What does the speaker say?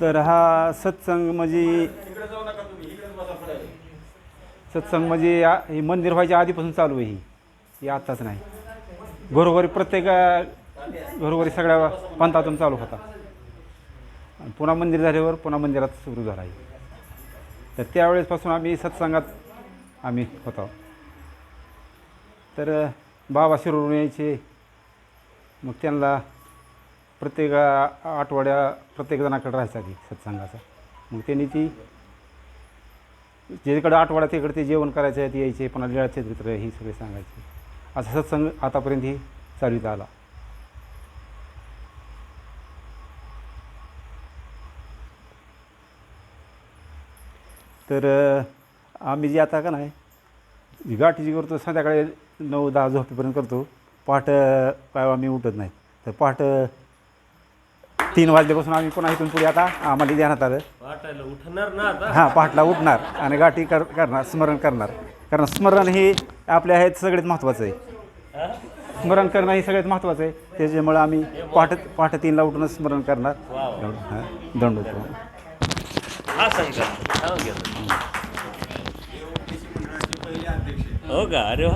तर हा सत्संग म्हणजे सत्संग म्हणजे आ- हे मंदिर व्हायच्या आधीपासून चालू आहे ही. ही आत्ताच नाही. घरोघरी प्रत्येक घरोघरी सगळ्या पंथातून चालू होता. आणि पुन्हा मंदिर झाल्यावर पुन्हा मंदिरात सुरू झाला आहे. तर त्यावेळेसपासून आम्ही सत्संगात आम्ही होतो. तर बाबा शिरूर यायचे. मग त्यांना प्रत्येक आठवड्या प्रत्येक जणाकडे राहायचा ती सत्संगाचा. मग त्यांनी ती ज्याकडे आठवडा तिकडे ते जेवण करायचं आहे ते यायचे पुन्हा लिळाचे मित्र ही सगळे सांगायचे. असा सत्संग आतापर्यंत ही चालवित आला. तर आम्ही जे आता का नाही जी गाठी जी करतो संध्याकाळी नऊ दहा झोपेपर्यंत करतो. पहाट काय आम्ही उठत नाही. तर पहाट तीन वाजल्यापासून आम्ही पुन्हा इथून पुढे आता आम्हाला ध्यानात आलं. वाटायला उठणार ना आता? हां पहाटला उठणार आणि गाठी कर करणार स्मरण करणार. कारण स्मरण हे आपल्या ह्यात सगळ्यात महत्त्वाचं आहे. हा? स्मरण करणं हे सगळ्यात महत्त्वाचं आहे. त्याच्यामुळं आम्ही पहाट पहाटे तीनला उठून स्मरण करणार. हां दंडोत हा सांगा सांग घेतो हो का? अरे वा.